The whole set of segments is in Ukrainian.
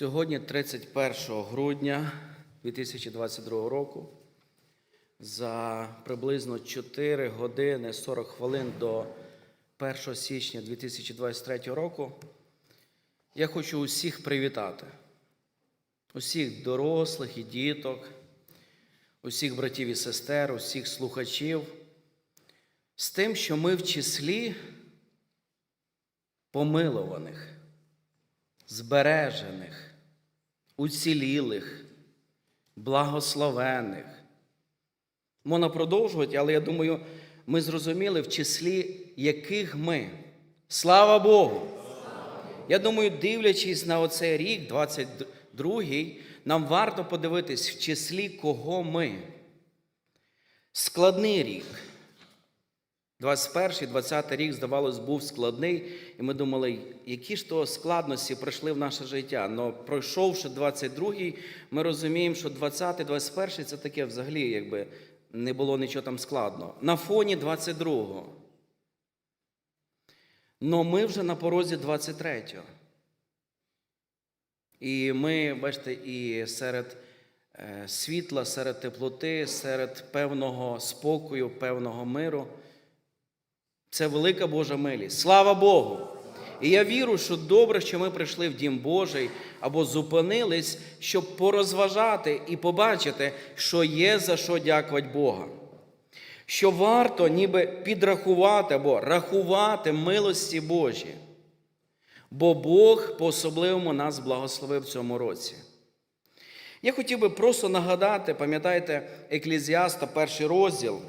Сьогодні 31 грудня 2022 року. За приблизно 4 години 40 хвилин до 1 січня 2023 року я хочу усіх привітати, усіх дорослих і діток, усіх братів і сестер, усіх слухачів з тим, що ми в числі помилованих, збережених, уцілілих, благословених. Можна продовжувати, але я думаю, ми зрозуміли, в числі яких ми. Слава Богу! Я думаю, дивлячись на оцей рік, 22-й, нам варто подивитись, в числі кого ми. Складний рік. 21-й, 20-й рік, здавалось, був складний, і ми думали, які ж то складності прийшли в наше життя. Но пройшовши 22-й, ми розуміємо, що 20-й, 21-й це таке взагалі, якби не було нічого там складного. На фоні 22-го. Но ми вже на порозі 23-го. І ми, бачите, і серед е, світла, серед теплоти, серед певного спокою, певного миру. Це велика Божа милість. Слава Богу! І я вірю, що добре, що ми прийшли в Дім Божий або зупинились, щоб порозважати і побачити, що є за що дякувати Бога. Що варто ніби підрахувати або рахувати милості Божі. Бо Бог по-особливому нас благословив в цьому році. Я хотів би просто нагадати, пам'ятаєте, Еклізіаста, перший розділ,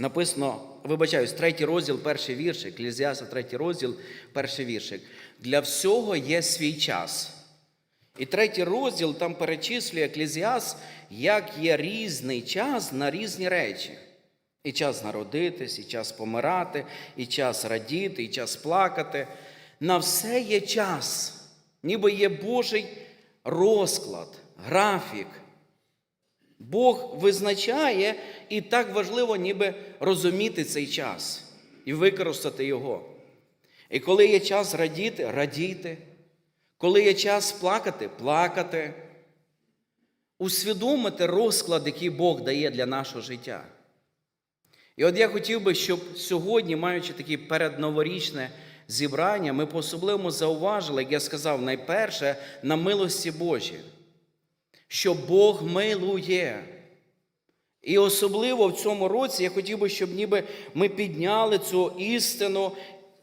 написано, вибачаюсь, третій розділ, перший віршик, Еклезіаста, третій розділ, перший віршик. Для всього є свій час. І третій розділ там перечислює Еклезіас, як є різний час на різні речі. І час народитись, і час помирати, і час радіти, і час плакати. На все є час, ніби є Божий розклад, графік. Бог визначає, і так важливо, ніби розуміти цей час і використати його. І коли є час радіти, радіти. Коли є час плакати, плакати. Усвідомити розклад, який Бог дає для нашого життя. І от я хотів би, щоб сьогодні, маючи таке передноворічне зібрання, ми по-особливому зауважили, як я сказав, найперше на милості Божі, що Бог милує. І особливо в цьому році я хотів би, щоб ніби ми підняли цю істину,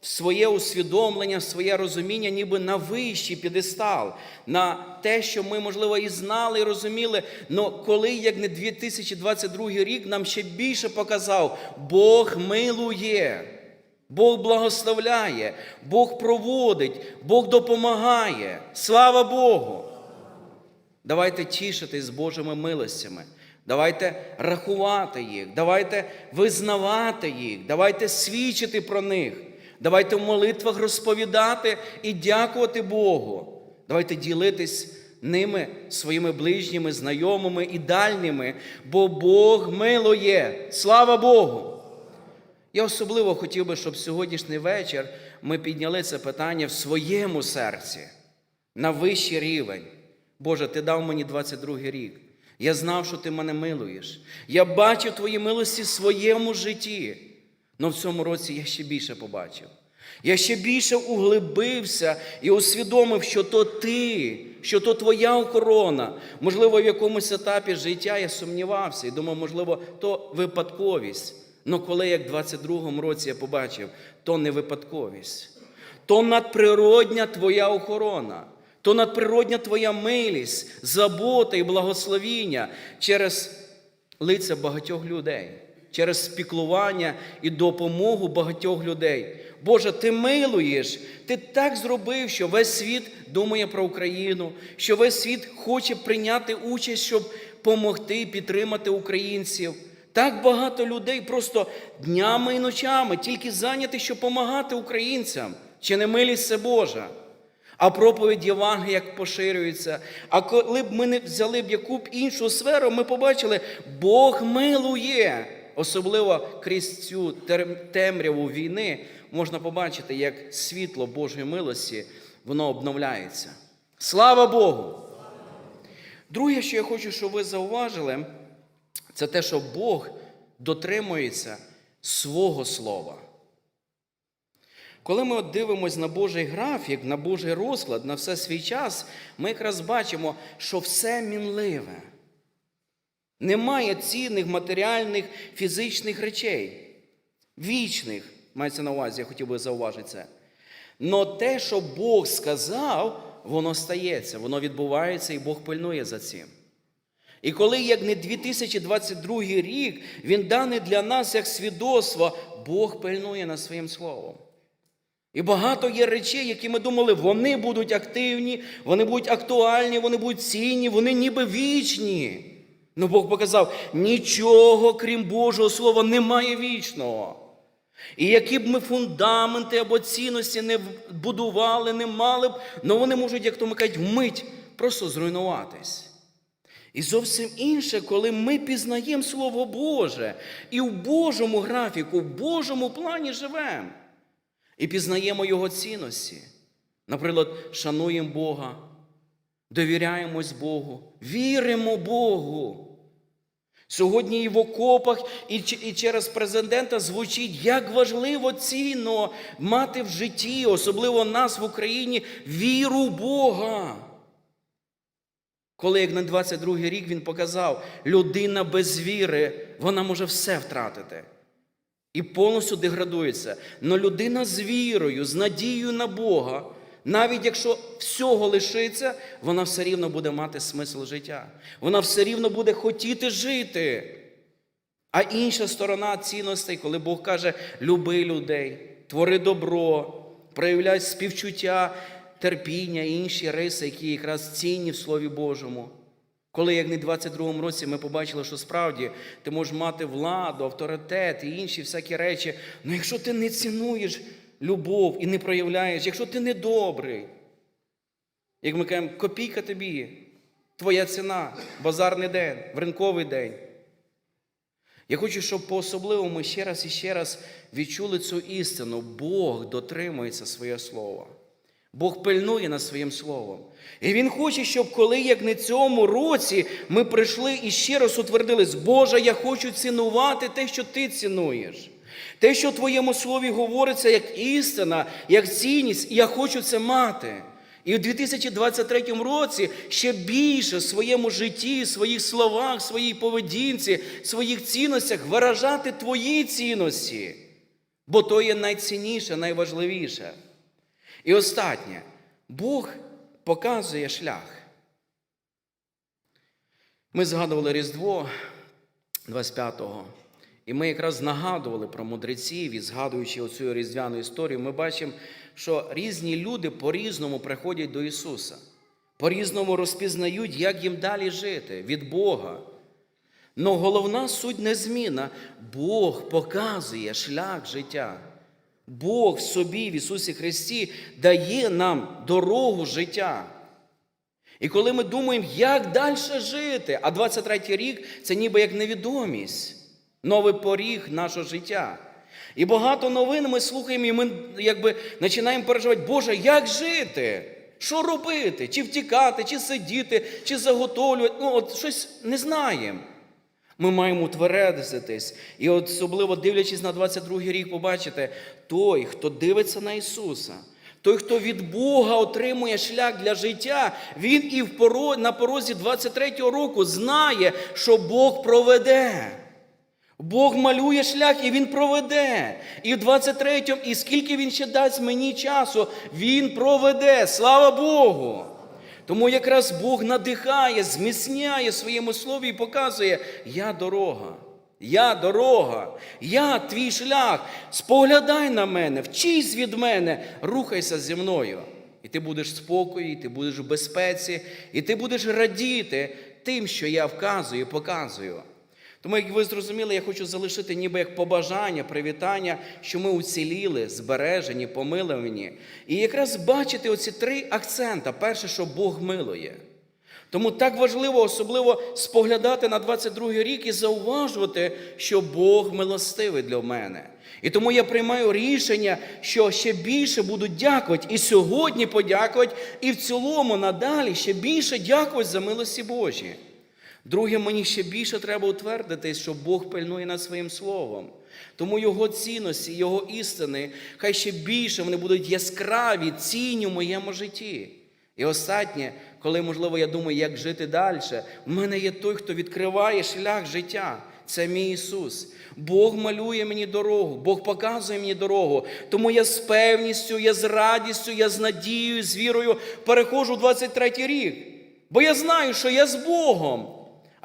своє усвідомлення, своє розуміння, ніби на вищий підестал, на те, що ми, можливо, і знали, і розуміли. але коли, як не 2022 рік, нам ще більше показав, Бог милує. Бог благословляє, Бог проводить, Бог допомагає. Слава Богу! Давайте тішитись з Божими милостями. Давайте рахувати їх, давайте визнавати їх, давайте свідчити про них. Давайте в молитвах розповідати і дякувати Богу. Давайте ділитись ними своїми ближніми, знайомими і дальніми, бо Бог милує. Слава Богу! Я особливо хотів би, щоб сьогоднішній вечір ми підняли це питання в своєму серці на вищий рівень. Боже, Ти дав мені 22 рік. Я знав, що ти мене милуєш. Я бачив твої милості в своєму житті. Але в цьому році я ще більше побачив. Я ще більше углибився і усвідомив, що то ти, що то твоя охорона. Можливо, в якомусь етапі життя я сумнівався і думав, можливо, то випадковість. Але коли як в 22-му році я побачив, то не випадковість, то надприродня твоя охорона, то надприродня твоя милість, забота і благословіння через лиця багатьох людей, через спіклування і допомогу багатьох людей. Боже, ти милуєш, ти так зробив, що весь світ думає про Україну, що весь світ хоче прийняти участь, щоб допомогти, підтримати українців. Так багато людей просто днями і ночами тільки зайняті, щоб допомагати українцям. Чи не милість це Божа? А проповідь Євангелія як поширюється. А коли б ми не взяли б яку б іншу сферу, ми побачили, Бог милує. Особливо крізь цю темряву війни можна побачити, як світло Божої милості воно обновляється. Слава Богу! Друге, що я хочу, щоб ви зауважили, це те, що Бог дотримується свого слова. Коли ми от дивимось на Божий графік, на Божий розклад, на все свій час, ми якраз бачимо, що все мінливе. Немає цінних матеріальних фізичних речей, вічних, мається на увазі, я хотів би зауважити це. Но те, що Бог сказав, воно стається, воно відбувається, і Бог пильнує за цим. І коли, як не 2022 рік, він даний для нас як свідоцтво, Бог пильнує над своїм словом. І багато є речей, які ми думали, вони будуть активні, вони будуть актуальні, вони будуть цінні, вони ніби вічні. Ну Бог показав, нічого, крім Божого Слова, немає вічного. І які б ми фундаменти або цінності не будували, не мали б, але вони можуть, як то ми кажуть, вмить просто зруйнуватись. І зовсім інше, коли ми пізнаємо Слово Боже і в Божому графіку, в Божому плані живемо. І пізнаємо Його цінності. Наприклад, шануємо Бога, довіряємось Богу, віримо Богу. Сьогодні і в окопах, і через президента звучить, як важливо цінно мати в житті, особливо нас в Україні, віру Бога. Коли як на 22-й рік він показав, людина без віри, вона може все втратити. І повністю деградується. Но людина з вірою, з надією на Бога, навіть якщо всього лишиться, вона все рівно буде мати смисл життя. Вона все рівно буде хотіти жити. А інша сторона цінностей, коли Бог каже, люби людей, твори добро, проявляй співчуття, терпіння і інші риси, які якраз цінні в Слові Божому. Коли, як не в 22-му році, ми побачили, що справді ти можеш мати владу, авторитет і інші всякі речі. Ну якщо ти не цінуєш любов і не проявляєш, якщо ти не добрий, як ми кажемо, копійка тобі, твоя ціна, базарний день, в ринковий день. Я хочу, щоб по-особливому ще раз і ще раз відчули цю істину. Бог дотримується своє слово. Бог пильнує над своїм словом. І Він хоче, щоб коли, як не цьому році, ми прийшли і ще раз утвердились, Боже, я хочу цінувати те, що Ти цінуєш. Те, що в Твоєму слові говориться як істина, як цінність, і я хочу це мати. І в 2023 році ще більше в своєму житті, своїх словах, своїй поведінці, своїх цінностях виражати Твої цінності. Бо то є найцінніше, найважливіше. І останнє, Бог показує шлях. Ми згадували Різдво 25-го, і ми якраз нагадували про мудреців і згадуючи оцю різдвяну історію, ми бачимо, що різні люди по-різному приходять до Ісуса, по-різному розпізнають, як їм далі жити від Бога. Но головна суть незмінна. Бог показує шлях життя. Бог собі, в Ісусі Христі, дає нам дорогу життя. І коли ми думаємо, як далі жити, а 23-й рік це ніби як невідомість, новий поріг нашого життя. І багато новин ми слухаємо, і ми якби починаємо переживати, Боже, як жити? Що робити? Чи втікати, чи сидіти, чи заготовлювати? Ну, от щось не знаємо. Ми маємо утвердитись. І особливо дивлячись на 22-й рік, побачите, той, хто дивиться на Ісуса, той, хто від Бога отримує шлях для життя, він і на порозі 23-го року знає, що Бог проведе. Бог малює шлях і Він проведе. І в 23-му, і скільки він ще дасть мені часу, Він проведе. Слава Богу! Тому якраз Бог надихає, зміцняє своєму слові і показує: Я дорога, я дорога, я твій шлях. Споглядай на мене, вчись від мене, рухайся зі мною. І ти будеш в спокої, і ти будеш в безпеці, і ти будеш радіти тим, що я вказую, показую. Тому, як ви зрозуміли, я хочу залишити ніби як побажання, привітання, що ми уціліли, збережені, помиловані. І якраз бачити оці три акцента. Перше, що Бог милує. Тому так важливо особливо споглядати на 22-й рік і зауважувати, що Бог милостивий для мене. І тому я приймаю рішення, що ще більше буду дякувати і сьогодні подякувати, і в цілому надалі ще більше дякувати за милості Божі. Друге, мені ще більше треба утвердитись, що Бог пильнує над своїм словом. Тому Його цінності, Його істини, хай ще більше вони будуть яскраві, цінні в моєму житті. І останнє, коли, можливо, я думаю, як жити далі, у мене є той, хто відкриває шлях життя. Це мій Ісус. Бог малює мені дорогу, Бог показує мені дорогу. Тому я з певністю, я з радістю, я з надією, з вірою переходжу в 23-й рік. Бо я знаю, що я з Богом.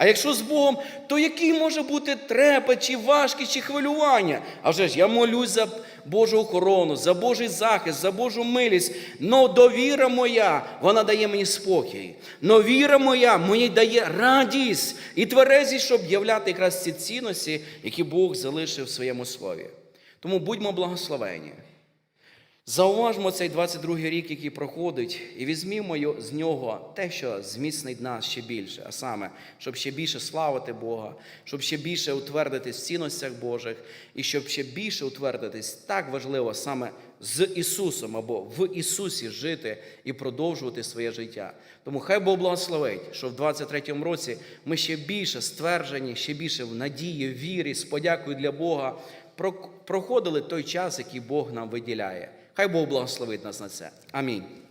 А якщо з Богом, то який може бути трепет, чи важкість, чи хвилювання? А вже ж я молюсь за Божу охорону, за Божий захист, за Божу милість. Но довіра моя, вона дає мені спокій. Но віра моя мені дає радість і тверезість, щоб являти якраз ці цінності, які Бог залишив в своєму слові. Тому будьмо благословені. Зауважмо цей 22-й рік, який проходить, і візьмімо з нього те, що зміцнить нас ще більше, а саме, щоб ще більше славити Бога, щоб ще більше утвердитись в цінностях Божих, і щоб ще більше утвердитись так важливо саме з Ісусом або в Ісусі жити і продовжувати своє життя. Тому хай Бог благословить, що в 23-му році ми ще більше стверджені, ще більше в надії, вірі, з подякою для Бога проходили той час, який Бог нам виділяє. Хай Бог благословить нас на це. Амінь.